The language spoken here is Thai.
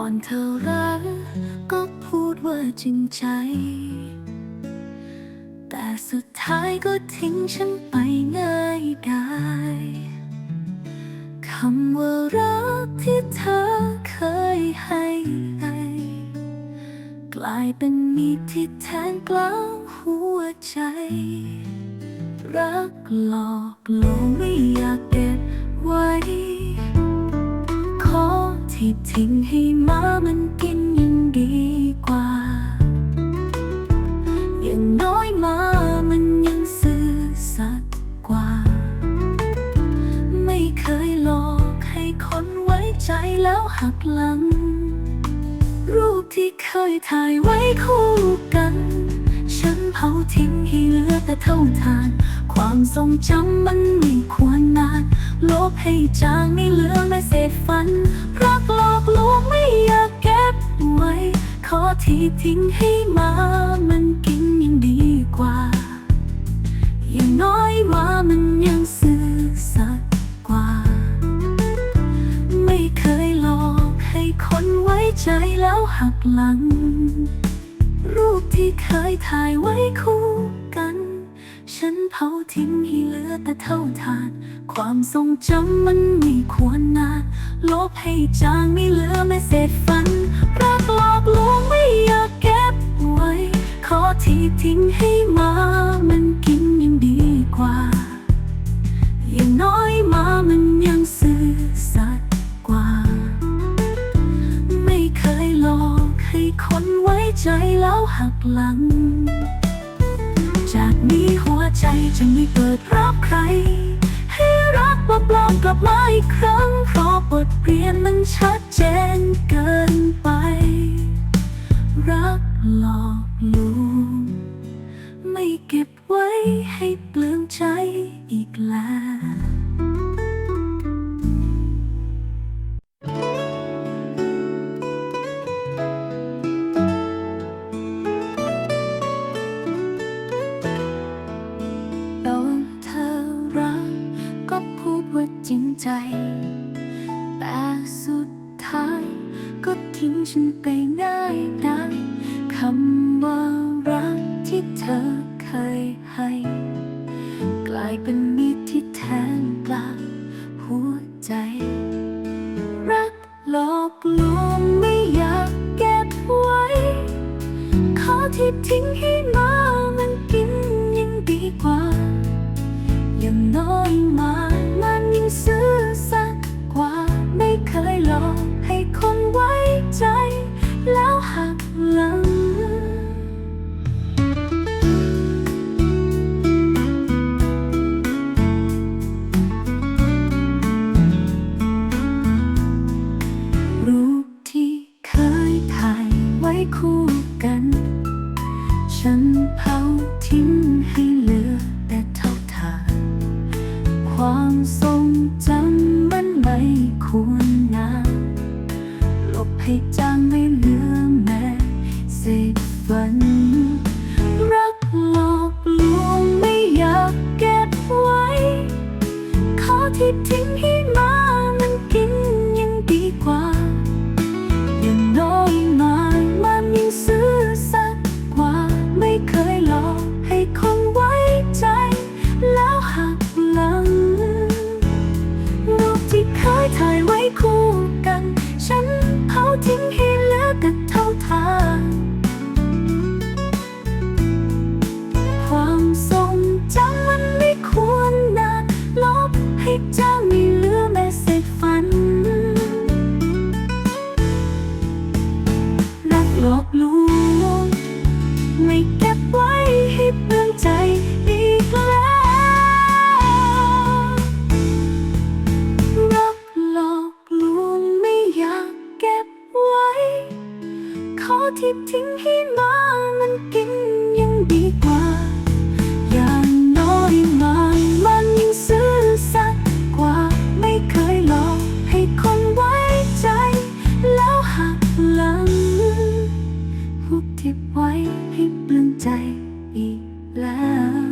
อนเธอรักก็พูดว่าจริงใจ แต่สุดท้ายก็ทิ้งฉันไปง่ายได้คำว่ารักที่เธอเคยให้กลายเป็นมีดที่แทงกลางหัวใจ รักหลอกลวงไม่อยากเก็บไว้ ที่ทิ้งให้หมามันกินยังดีกว่า อย่างน้อยหมามันยังซื่อสัตย์กว่า ไม่เคยหลอกให้คนไว้ใจแล้วหักหลัง รูปที่เคยถ่ายไว้คู่กัน ฉันเผาทิ้งให้เหลือแต่เท่าทาน ความทรงจำมันไม่ควรนาน ลบให้จางไม่เหลือแม้เศษฝัน ที่ทิ้งให้มามันกินยังดีกว่า อย่างน้อยว่ามันยังซื่อสัตย์กว่า ไม่เคยหลอกให้คนไว้ใจแล้วหักหลัง รูปที่เคยถ่ายไว้คู่กัน ฉันเผาทิ้งให้เหลือแต่เท่าทาน ความทรงจำมันไม่ควรนานลบให้จางไม่เหลือแม้เศษฝัน อยากเก็บไว้ ขอที่ทิ้งให้มามันกินยังดีกว่า อย่างน้อยมามันยังซื่อสัตย์กว่า ไม่เคยหลอกให้คนไว้ใจแล้วหักหลัง จากนี้หัวใจจะไม่เปิดรับใคร ให้รักว่าปลอมกลับมาอีกครั้ง เพราะบทเรียนมันชัดเจนเกิน ใจอีกแล้วตอนเธอรักก็พูดว่าจริงใจ แต่สุดท้ายก็ทิ้งฉันไปง่ายได้คำว่ารักที่เธอเคยให้ ลายเป็นมีดที่แทงกลางหัวใจ รักหลอกลวงไม่อยากเก็บไว้ ขอที่ทิ้งให้มามันกินยังดีกว่า อย่างน้อยมามันยิ่งซื่อสัตย์กว่าไม่เคยหลอก ให้จางไม่เหลือแม้เศษฝัน รักหลอกลวงไม่อยากเก็บไว้ ขอที่ทิ้ง ที่ทิ้งให้มามันกินยังดีกว่า อย่างน้อยมันมันยังซื่อสัตย์กว่า ไม่เคยหลอกให้คนไว้ใจ แล้วหักหลังหุบทิบไว้ให้เปลืองใจอีกแล้ว